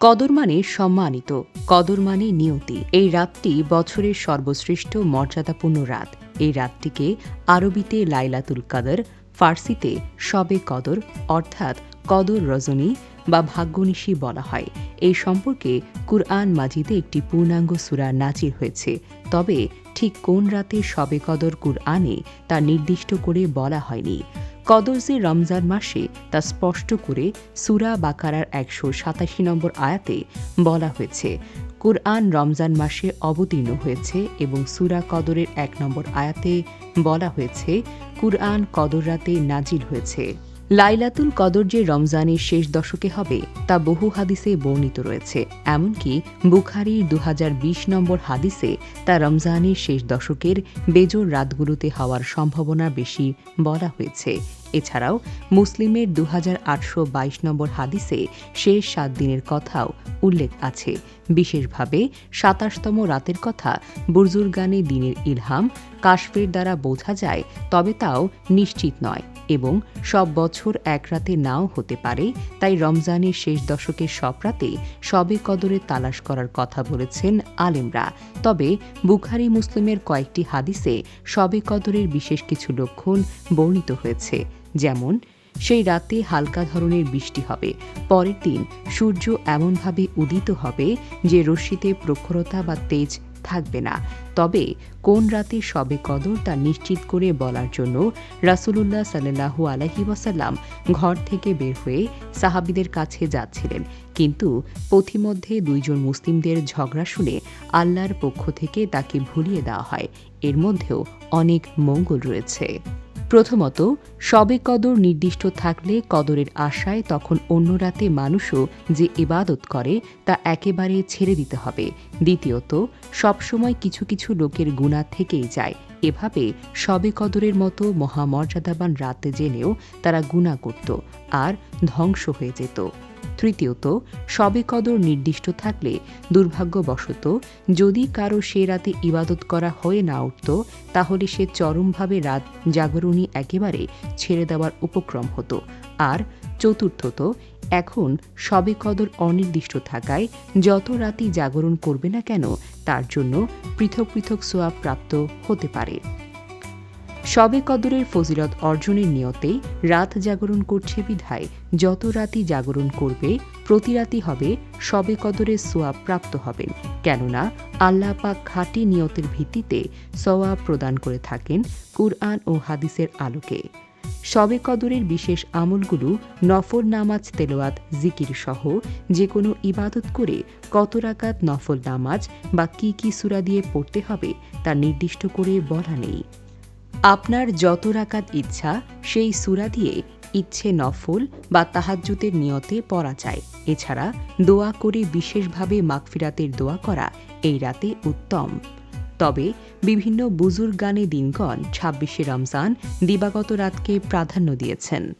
কদর মানে সম্মানিত, কদর মানে নিয়তি। এই রাতটি বছরের সর্বশ্রেষ্ঠ মর্যাদাপূর্ণ রাত। এই রাতটিকে আরবিতে লাইলাতুল কাদর, ফার্সিতে শবে কদর অর্থাৎ কদর রজনী বা ভাগ্যনিশী বলা হয়। এই সম্পর্কে কুরআন মাজিদে একটি পূর্ণাঙ্গ সূরা নাজির হয়েছে। তবে ঠিক কোন রাতে শবে কদর কুরআনে তা নির্দিষ্ট করে বলা হয়নি। কদর যে রমজান মাসে তা স্পষ্ট করে সুরা বাকারার একশো সাতাশি নম্বর আয়াতে বলা হয়েছে, কুরআন রমজান মাসে অবতীর্ণ হয়েছে এবং সুরা কদরের এক নম্বর আয়াতে বলা হয়েছে, কুরআন কদর রাতে নাজিল হয়েছে। লাইলাতুল কদর যে রমজানের শেষ দশকে হবে, তা বহু হাদিসে বর্ণিত রয়েছে। এমনকি বুখারির দু হাজার বিশ নম্বর হাদিসে তা রমজানের শেষ দশকের বেজোর রাতগুলোতে হওয়ার সম্ভাবনা বেশি বলা হয়েছে। এছাড়াও মুসলিমের দুহাজার আটশো বাইশ নম্বর হাদিসে শেষ সাত দিনের কথাও উল্লেখ আছে। বিশেষভাবে সাতাশতম রাতের কথা বুর্জুরগানে দিনের ইলহাম কাশ্মীর দ্বারা বোঝা যায়, তবে তাও নিশ্চিত নয়। এবং সব বছর এক রাতে নাও হতে পারে, তাই রমজানের শেষ দশকের সব রাতে সবে কদরে তালাশ করার কথা বলেছেন আলেমরা। তবে বুখারি মুসলিমের কয়েকটি হাদিসে সবে কদরের বিশেষ কিছু লক্ষণ বর্ণিত হয়েছে। যেমন, সেই রাতে হালকা ধরনের বৃষ্টি হবে, পরের দিন সূর্য এমনভাবে উদিত হবে যে রশ্মিতে প্রখরতা বা তেজ থাকবে না। তবে কোন রাতে সবে কদর তা নিশ্চিত করে বলার জন্য রাসুলুল্লাহ সাল্লাহু আলহি ওয়াসাল্লাম ঘর থেকে বের হয়ে সাহাবিদের কাছে যাচ্ছিলেন। কিন্তু পথিমধ্যে দুইজন মুসলিমদের ঝগড়া শুনে আল্লাহর পক্ষ থেকে তাকে ভুলিয়ে দেওয়া হয়। এর মধ্যেও অনেক মঙ্গল রয়েছে। প্রথমত, সবে কদর নির্দিষ্ট থাকলে কদরের আশায় তখন অন্য রাতে মানুষও যে এবাদত করে তা একেবারে ছেড়ে দিতে হবে। দ্বিতীয়ত, সবসময় কিছু কিছু লোকের গুণা থেকেই যায়। এভাবে সবে কদরের মতো মহামর্যাদাবান রাতে জেনেও তারা গুণা করত আর ধ্বংস হয়ে যেত। তৃতীয়ত, সবে কদর নির্দিষ্ট থাকলে দুর্ভাগ্যবশত যদি কারও সে রাতে ইবাদত করা হয়ে না উঠত, তাহলে সে চরমভাবে রাত জাগরণী একেবারে ছেড়ে দেওয়ার উপক্রম হতো। আর চতুর্থত, এখন সবে কদর অনির্দিষ্ট থাকায় যত রাতি জাগরণ করবে না কেন, তার জন্য পৃথক পৃথক সোয়াব প্রাপ্ত হতে পারে। সবে কদরের ফজিলত অর্জনের নিয়তে রাত জাগরণ করছে বিধায়। যত রাতি জাগরণ করবে, প্রতি রাতি হবে সবে কদরের সোয়াব প্রাপ্ত হবেন। কেননা, আল্লাহ পাক খাঁটি নিয়তের ভিত্তিতে সওয়াব প্রদান করে থাকেন কুরআন ও হাদিসের আলোকে। সবে কদরের বিশেষ আমলগুলো নফল নামাজ তেলোয়াত জিকির সহ যে কোনো ইবাদত করে কত রাকাত নফল নামাজ বা কি কি সুরা দিয়ে পড়তে হবে তা নির্দিষ্ট করে বলা নেই। আপনার যত রাকাত ইচ্ছা, সেই সুরা দিয়ে ইচ্ছে নফল বা তাহাজ্জুতের নিয়তে পড়া যায়। এছাড়া দোয়া করে বিশেষভাবে মাগফিরাতের দোয়া করা এই রাতে উত্তম। তবে বিভিন্ন বুজুর্গানে দিনগণ ছাব্বিশে রমজান দিবাগত রাতকে প্রাধান্য দিয়েছেন।